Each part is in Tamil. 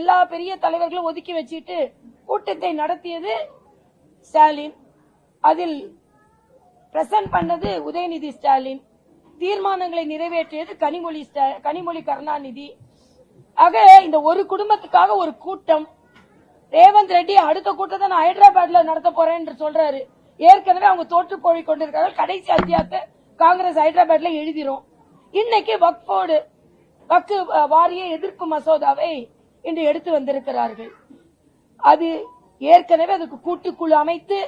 எல்லா பெரிய தலைவர்களும் ஒதுக்கி வச்சுட்டு கூட்டத்தை நடத்தியது ஸ்டாலின். அதில் பிரசன்ட் பண்ணது உதயநிதி ஸ்டாலின். தீர்மானங்களை நிறைவேற்றியது கனிமொழி ஸ்டா- கனிமொழி கருணாநிதி. ஆக இந்த ஒரு குடும்பத்துக்காக ஒரு கூட்டம். ரேவந்த் ரெட்டி அடுத்த கூட்டத்தை நான் ஹைதராபாத்ல நடத்த போறேன் என்று சொல்றாரு. ஏற்கனவே அவங்க தோற்று போய் கொண்டிருக்காங்க கடைசி அத்தியாயத்தை காங்கிரஸ் ஹைதராபாத்ல எழுதிரும். இன்னைக்கு வக்போர்டு வக்கு வாரிய எதிர்ப்பு மசோதாவை இன்று எடுத்து வந்திருக்கிறார்கள். அது ஏற்கனவே அதுக்கு கூட்டுக்குழு அமைத்து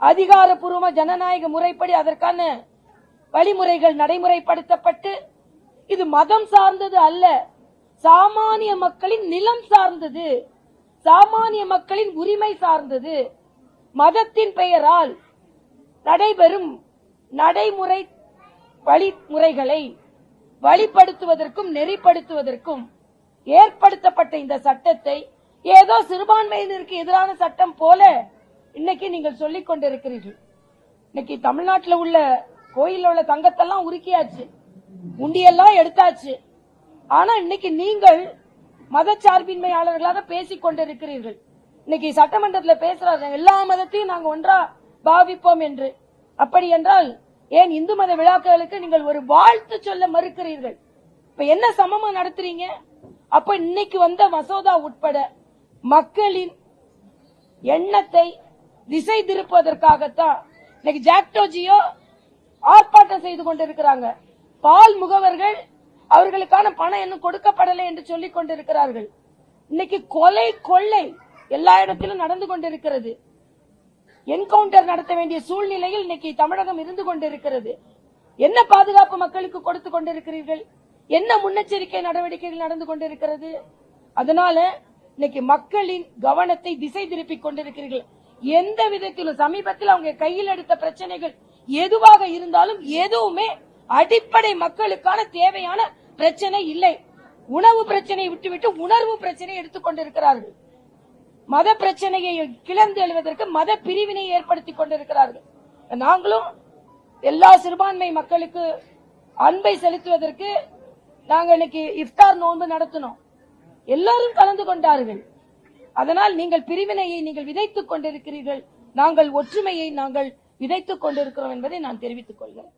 அதிகாரப்பூர்வ ஜனநாயக முறைப்படி அதற்கான வழிமுறைகள் நடைமுறைப்படுத்தப்பட்டு இது மதம் சார்ந்தது அல்ல சாமானிய மக்களின் நிலம் சார்ந்தது சாமானிய மக்களின் உரிமை சார்ந்தது. மதத்தின் பெயரால் நடைபெறும் நடைமுறை வழிமுறைகளை வழிப்படுத்துவதற்கும் நெறிப்படுத்துவதற்கும் ஏற்படுத்தப்பட்ட இந்த சட்டத்தை ஏதோ சிறுபான்மையினருக்கு எதிரான சட்டம் போல இன்னைக்கு நீங்கள் சொல்லிக் கொண்டிருக்கிறீர்கள். இன்னைக்கு தமிழ்நாட்டில் உள்ள கோயில் உள்ள தங்கத்தெல்லாம் உருக்கியாச்சு. உண்டியெல்லாம் எடுத்தாச்சு. ஆனா இன்னைக்கு நீங்கள் மதச்சார்பின்மையாளர்களாக பேசிக் கொண்டிருக்கிறீர்கள். இன்னைக்கு சட்டமன்றத்தில் பேசுறாரு எல்லா மதத்தையும் நாங்க ஒன்றா பாவிப்போம் என்று. அப்படி என்றால் ஏன் இந்து மத விழாக்களுக்கு நீங்கள் ஒரு வாழ்த்து சொல்ல மறுக்கிறீர்கள்? இப்ப என்ன சமமா நடத்துறீங்க? அப்ப இன்னைக்கு வந்த மசோதா உட்பட மக்களின் எண்ணத்தை திசை திருப்புவதற்காகத்தான் இன்னைக்கு ஜாக்டோஜியோ ஆர்ப்பாட்டம் செய்து கொண்டிருக்கிறாங்க. பால் முகவர்கள் அவர்களுக்கான பணம் இன்னும் கொடுக்கப்படலை என்று சொல்லிக் கொண்டிருக்கிறார்கள். இன்னைக்கு கொலை கொள்ளை எல்லா இடத்திலும் நடந்து கொண்டிருக்கிறது. என்கவுண்டர் நடத்த வேண்டிய சூழ்நிலையில் இன்னைக்கு தமிழகம் இருந்து கொண்டிருக்கிறது. என்ன பாதுகாப்பு மக்களுக்கு கொடுத்து கொண்டிருக்கிறீர்கள்? என்ன முன்னெச்சரிக்கை நடவடிக்கைகள் நடந்து கொண்டிருக்கிறது? அதனால இன்னைக்கு மக்களின் கவனத்தை திசை திருப்பிக் கொண்டிருக்கிறீர்கள். எந்த விதத்திலும் சமீபத்தில் அவங்க கையில் எடுத்த பிரச்சனைகள் எதுவாக இருந்தாலும் எதுவுமே அடிப்படை மக்களுக்கான தேவையான பிரச்சனை இல்லை. உணவு பிரச்சனையை விட்டுவிட்டு உணர்வு பிரச்சனையை எடுத்துக்கொண்டிருக்கிறார்கள் மத பிரச்சனையை கிளர்ந்து எழுவதற்கு மத பிரிவினை ஏற்படுத்தி கொண்டிருக்கிறார்கள். நாங்களும் எல்லா சிறுபான்மை மக்களுக்கு அன்பை செலுத்துவதற்கு நாங்க இன்னைக்கு இஃப்தார் நோன்பு நடத்தினோம். எல்லாரும் கலந்து கொண்டார்கள். அதனால் நீங்கள் பிரிவினையை நீங்கள் விதைத்துக் கொண்டிருக்கிறீர்கள். நாங்கள் ஒற்றுமையை நாங்கள் விதைத்துக் கொண்டிருக்கிறோம் என்பதை நான் தெரிவித்துக் கொள்கிறேன்.